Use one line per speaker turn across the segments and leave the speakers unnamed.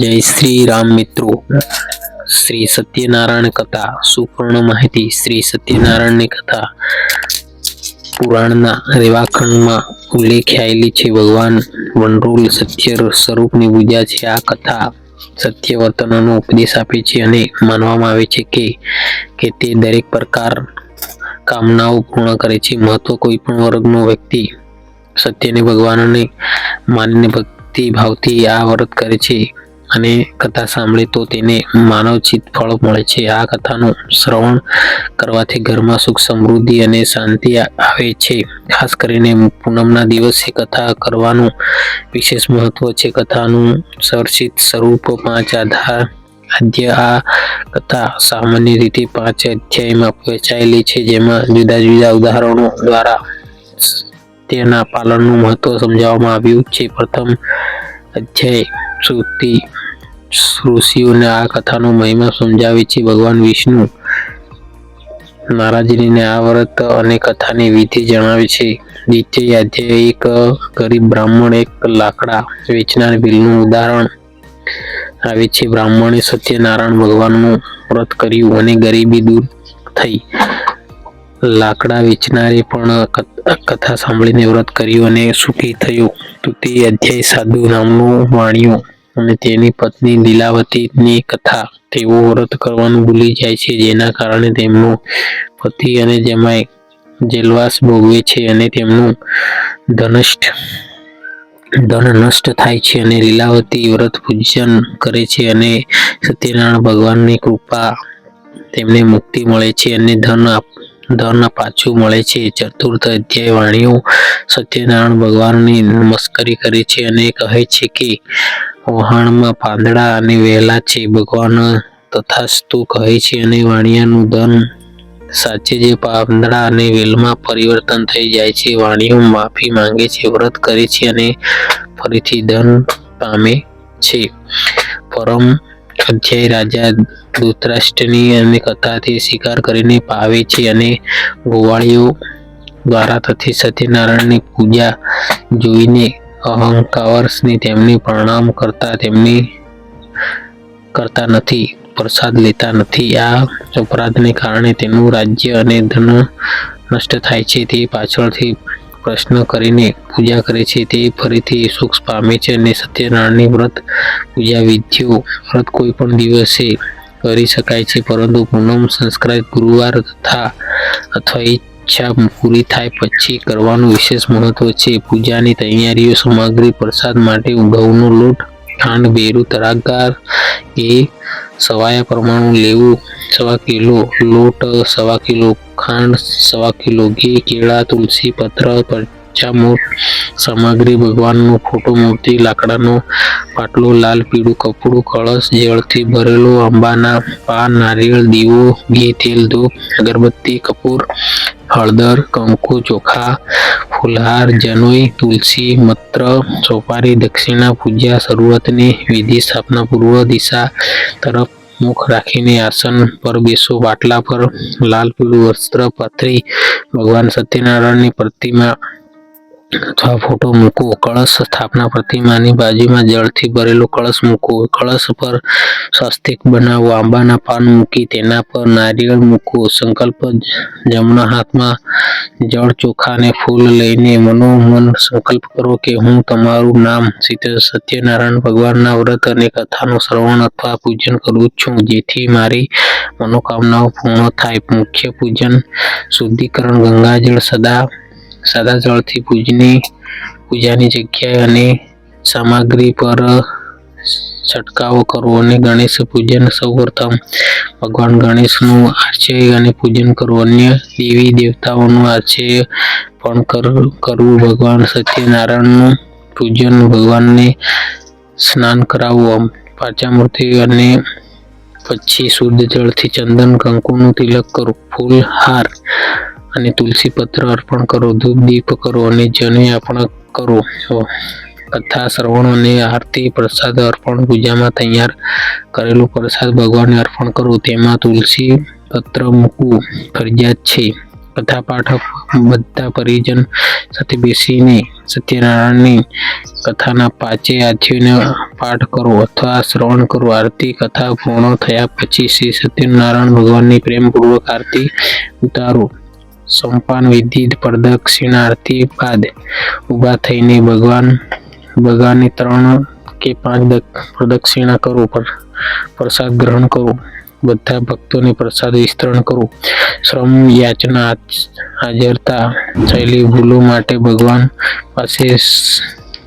જય શ્રી રામ મિત્રો. શ્રી સત્યનારાયણ કથા સુપર્ણ માહિતી, શ્રી સત્યનારાયણની કથા. પુરાણના રેવાખંડમાં ઉલ્લેખાયેલી છે, ભગવાન વનરોલ સત્ય સ્વરૂપની પૂજા છે. આ કથા સત્ય વર્તનનો ઉપદેશ આપે છે અને માનવામાં આવે છે કે કે તે દરેક પ્રકાર કામનાઓ પૂર્ણ કરે છે. મહત્વ કોઈ પણ વર્ગનો વ્યક્તિ સત્યને ભગવાનને માનીને ભક્તિ ભાવથી આ વ્રત કરે છે. અને કથા સાંભળે તો તેને માનવચિત ફળ મળે છે. આ કથાનું શ્રવણ કરવાથી ઘરમાં સુખ, સમૃદ્ધિ અને શાંતિ આવે છે. ખાસ કરીને પૂનમના દિવસે કથા કરવાનું વિશેષ મહત્વ છે. કથાનું ચર્ચિત સ્વરૂપ પાંચ આધાર અધ્ય આ કથા સામાન્ય રીતે પાંચ અધ્યાયમાં વહેંચાયેલી છે, જેમાં જુદા જુદા ઉદાહરણો દ્વારા તેના પાલનનું મહત્વ સમજાવવામાં આવ્યું છે. પ્રથમ અધ્યાય શ્રુતિ ઋષિઓને આ કથાનો મહિમા સમજાવે છે ભગવાન વિષ્ણુ. નારાજીને આ વ્રત અને કથાની વિધિ જણાવે છે. દ્વિતીય અધ્યાય એક, ગરીબ બ્રાહ્મણ એક લાકડા વેચનાર બિલનું ઉદાહરણ. આવે છે, બ્રાહ્મણે સત્યનારાયણ ભગવાનનું વ્રત કર્યું અને ગરીબી દૂર થઈ. લાકડા વેચનારે પણ કથા સાંભળીને વ્રત કર્યું અને સુખી થયું. તૃતીય અધ્યાય સાધુ નામનું વાણિયું. અને તેની પત્ની લીલાવતીની કથા તેઓ વ્રત કરવાનું ભૂલી જાય છે, જેના કારણે તેમનો પતિ અને જમાઈ જેલવાસ ભોગવે છે અને તેમનું ધનષ્ટ, ધન નષ્ટ થાય છે અને લીલાવતી વ્રત પૂજન કરે છે અને સત્યનારાયણ ભગવાનની કૃપા તેમને મુક્તિ મળે છે અને ધન આપ- ધન પાછું મળે છે. ચતુર્થ અધ્યાય વાણીઓ સત્યનારાયણ ભગવાનની નમસ્કારી કરે છે અને કહે છે કે, વહાણમાં પાંદડા અને વહેલા છે. ભગવાન તથાસ્તુ કહે છે અને વાણિયાનું ધન સાચે જે પાંદડા અને વેલમાં પરિવર્તન થઈ જાય છે. વાણીઓ માફી માંગે છે, વ્રત કરે છે અને ફરીથી ધન પામે છે. પરમ અધ્યાય રાજા ધૃતરાષ્ટ્રની અને કથાથી શિકાર કરીને પાવે છે અને ગોવાળીઓ દ્વારા થતી સત્યનારાયણની પૂજા જોઈને અહંકારસની તેમને પ્રણામ કરતા તેમની કરતા નથી, પ્રસાદ લેતા નથી. આ અપરાધને કારણે તેનું રાજ્ય અને ધન નષ્ટ થાય છે. તે પાછળથી પ્રશ્ન કરીને પૂજા કરે છે તે ફરીથી સુખ પામે છે અને સત્યનારાયણની વ્રત પૂજા વિધિઓ વ્રત કોઈ પણ દિવસે કરી શકાય છે, પરંતુ પૂનમ સંસ્કાર ગુરુવાર તથા અથવા ઈચ્છા પૂરી થાય પછી કરવાનું વિશેષ મહત્વ છે. પૂજાની તૈયારીઓ સામગ્રી પ્રસાદ માટે ઘઉંનો લોટ, ખાંડ, બેરું તરાગાર એ સવાયા પ્રમાણે લેવું, સવા કિલો લોટ, સવા કિલો ખાંડ, સવા કિલો ઘી, કેળા, તુલસી, પત્ર, પંચામૃત સામગ્રી, ભગવાનનો ફોટો, મૂર્તિ, લાકડાનો પાટલો, લાલ, પીળું કપડું, કળશ, જળથી ભરેલો આંબાના પાન, નારિયેળ, દીવો, ઘી, તેલ ધૂપ અગરબત્તી, કપૂર, હળદર, કંકુ, ચોખા, ફુલહાર, જનોઈ, તુલસી, મત્ર, સોપારી, દક્ષિણા પૂજા, શરૂઆતની વિધિ, સ્થાપના પૂર્વ દિશા તરફ મુખ રાખીને આસન પર બેસો. બાટલા પર લાલ પીળું વસ્ત્ર પાથરી. ભગવાન સત્યનારાયણની પ્રતિમા અથવા ફોટો મૂકો કળશ સ્થાપના પ્રતિમાની બાજુમાં જળથી ભરેલો કળશ મૂકો કળશ પર સ્વસ્તિક બનાવો. આંબાના પાન મૂકી તેના પર નારિયેળ મૂકો સંકલ્પ જમણા હાથમાં જળ ચોખા અને ફૂલ લઈને મનોમન સંકલ્પ કરો કે હું તમારું નામ સીધે સત્યનારાયણ ભગવાનના વ્રત અને કથાનું શ્રવણ અથવા પૂજન કરું છું. જેથી મારી મનોકામનાઓ પૂર્ણ થાય. મુખ્ય પૂજન, શુદ્ધિકરણ, ગંગાજળ સદા સાદા જળથી પૂજની, પૂજાની જગ્યાએ અને સામગ્રી પર છંટકાવ કરવો અને ગણેશ પૂજન સૌપ્રથમ ભગવાન ગણેશનું આચર્ય અને પૂજન કરવું. અન્ય દેવી દેવતાઓનું આચર્ય પણ કર- કરવું. ભગવાન સત્યનારાયણનું પૂજન ભગવાનને સ્નાન કરાવવું. પાંચામૃતિ અને પછી શુદ્ધ જળથી ચંદન, કંકુનું તિલક કરવું ફૂલ હાર. અને તુલસી પત્ર અર્પણ કરો, ધૂપ દીપ કરો અને જને અર્પણ કરો. કથા, શ્રવણ અને આરતી, પ્રસાદ અર્પણ પૂજામાં તૈયાર કરેલું પ્રસાદ ભગવાનને અર્પણ કરો. તેમાં તુલસી પત્ર મૂકવું ફરજિયાત છે. કથા પાઠક બધા પરિજન સાથે બેસીને સત્યનારાયણની કથાના પાંચે આથીઓને પાઠ કરો અથવા શ્રવણ કરો. આરતી, કથા પૂર્ણ થયા પછી શ્રી સત્યનારાયણ ભગવાનની પ્રેમપૂર્વક આરતી ઉતારો. સંપાન વિધિ પ્રદક્ષિણાર્થી બાદ ઊભા થઈને ભગવાન, ભગવાનની ત્રણ કે પાંચ પ્રદક્ષિણા કરો, પર, પ્રસાદ ગ્રહણ કરો, બધા ભક્તોને પ્રસાદ વિસ્તરણ કરો. શ્રમ યાચના હાજરતા થયેલી ભૂલો માટે ભગવાન પાસે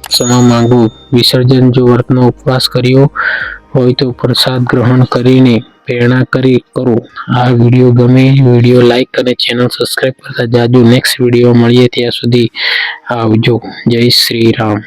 ક્ષમા માંગો. વિસર્જન જો વર્તનો ઉપવાસ કર્યો હોય તો પ્રસાદ ગ્રહણ કરીને પ્રેરણા કરી કરો. આ વીડિયો ગમે વીડિયો લાઈક અને ચેનલ સબસ્ક્રાઈબ કરતા જાજુ. નેક્સ્ટ વીડિયો મળીએ ત્યાં સુધી આવજો. જય શ્રી રામ.